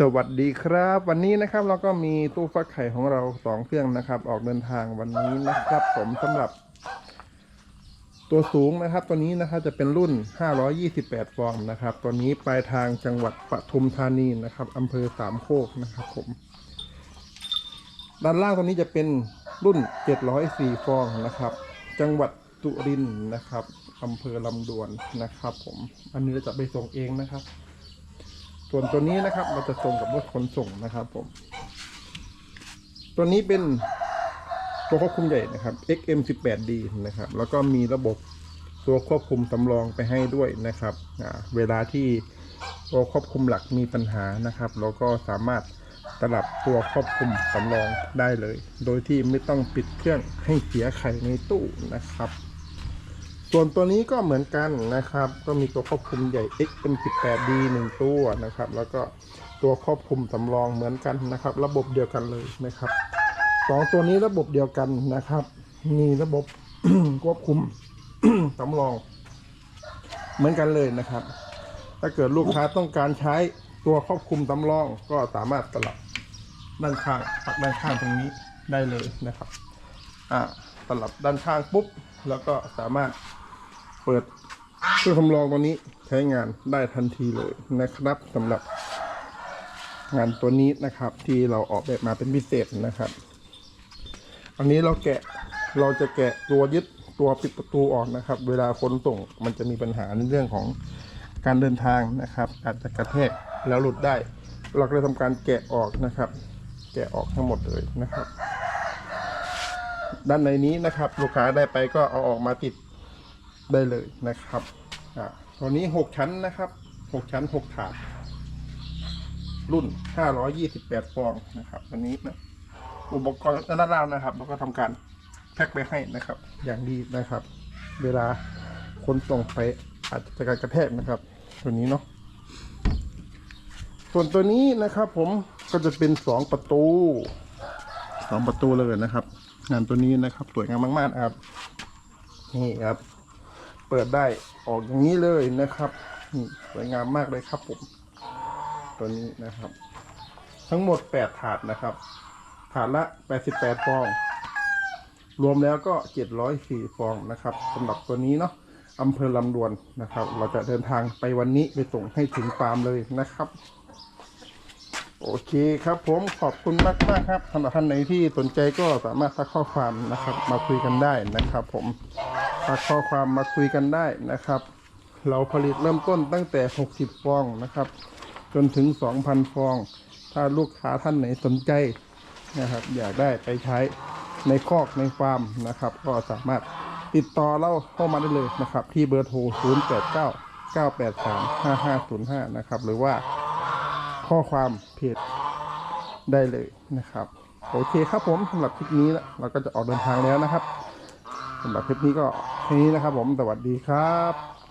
สวัสดีครับ วันนี้นะครับเราก็มีตู้ฟักไข่ของเราสองเครื่องนะครับ ออกเดินทางวันนี้นะครับ ผมสำหรับ ตัวสูงนะครับ ตัวนี้นะครับจะเป็นรุ่น 528 ฟองนะครับ ตัวนี้ปลายทางจังหวัดปทุมธานีนะครับอำเภอสามโคกนะครับผม ด้านล่างตัวนี้จะเป็นรุ่น 704 ฟองนะครับ จังหวัดสุรินทร์นะครับอำเภอลำดวนนะครับ ผม อันนี้เราจะไปส่งเองนะครับ ส่วนตัวนี้นะครับเราจะส่งกับรถขนส่งนะครับผม ตัวนี้เป็นตัวควบคุมใหญ่นะครับ XM18D นะครับ แล้วก็มีระบบตัวควบคุมสำรองไปให้ด้วยนะครับเวลาที่ตัวควบคุมหลักมีปัญหานะครับ เราก็สามารถสลับตัวควบคุมสำรองได้เลย โดยที่ไม่ต้องปิดเครื่องให้เสียไข่ในตู้นะครับ ส่วนตัวนี้ก็เหมือนกันนะครับ ก็มีตัวควบคุมใหญ่ XM18D หนึ่งตัวนะครับ แล้วก็ตัวควบคุมสำรองเหมือนกันนะครับ ระบบเดียวกันเลยนะครับสองตัวนี้ระบบเดียวกันนะครับ มีระบบควบคุมสำรอง เหมือนกันเลยนะครับ ถ้าเกิดลูกค้าต้องการใช้ตัวควบคุมสำรองก็สามารถสลับด้านข้างปักด้านข้างตรงนี้ได้เลยนะครับ อ่าสลับด้านข้างปุ๊บ แล้วก็สามารถ เปิดเครื่องทำรองตัวนี้ใช้งานได้ทันทีเลยนะครับสำหรับงานตัวนี้นะครับ ที่เราออกแบบมาเป็นพิเศษนะครับ อันนี้เราแกะเราจะแกะตัวยึดตัวปิดประตูออกนะครับ เวลาคนส่งมันจะมีปัญหาในเรื่องของการเดินทางนะครับ อาจจะกระแทกแล้วหลุดได้ เราก็เลยทำการแกะออกนะครับ แกะออกทั้งหมดเลยนะครับ ด้านในนี้นะครับ ลูกค้าได้ไปก็เอาออกมาติด ได้เลยนะครับอ่าตัวนี้หกชั้นนะครับหกชั้นหกถาดรุ่นห้าร้อยี่สิบแปดฟองนะครับอันนี้นะอุปกรณ์ด้านล่างนะครับ แล้วก็ทำการแพ็คไปให้นะครับ อย่างดีนะครับ เวลาคนส่งไปอาจจะการกระแทกนะครับ ตัวนี้เนาะส่วนตัวนี้นะครับ ผมก็จะเป็นสองประตูสองประตูเลยนะครับ งานตัวนี้นะครับ สวยงามมากๆครับ นี่ครับ ปิดได้ออกอย่างนี้เลยนะครับนี่สวยงามมากเลยครับผม ตัวนี้นะครับ ทั้งหมดแปดถาดนะครับ ถาดละแปดสิบแปดฟอง รวมแล้วก็เจ็ดร้อยสี่ฟองนะครับสำหรับตัวนี้เนาะอำเภอลำดวนนะครับ เราจะเดินทางไปวันนี้ไปส่งให้ถึงฟาร์มเลยนะครับ โอเคครับผมขอบคุณมากมากครับสำหรับท่านไหนที่สนใจก็สามารถทักข้อความนะครับ มาคุยกันได้นะครับผม ทักข้อความมาคุยกันได้นะครับ เราผลิตเริ่มต้นตั้งแต่ 60 ฟองนะครับ จนถึง 2,000 ฟอง ถ้าลูกค้าท่านไหนสนใจนะครับ อยากได้ไปใช้ในคอกในฟาร์มนะครับ ก็สามารถติดต่อเราเข้ามาได้เลยนะครับ ที่เบอร์โทร 089 983 5505 นะครับ หรือว่าข้อความเพจได้เลยนะครับ โอเคครับผมสำหรับคลิปนี้นะเราก็จะออกเดินทางแล้วนะครับ สำหรับคลิปนี้ก็แค่นี้นะครับผม สวัสดีครับ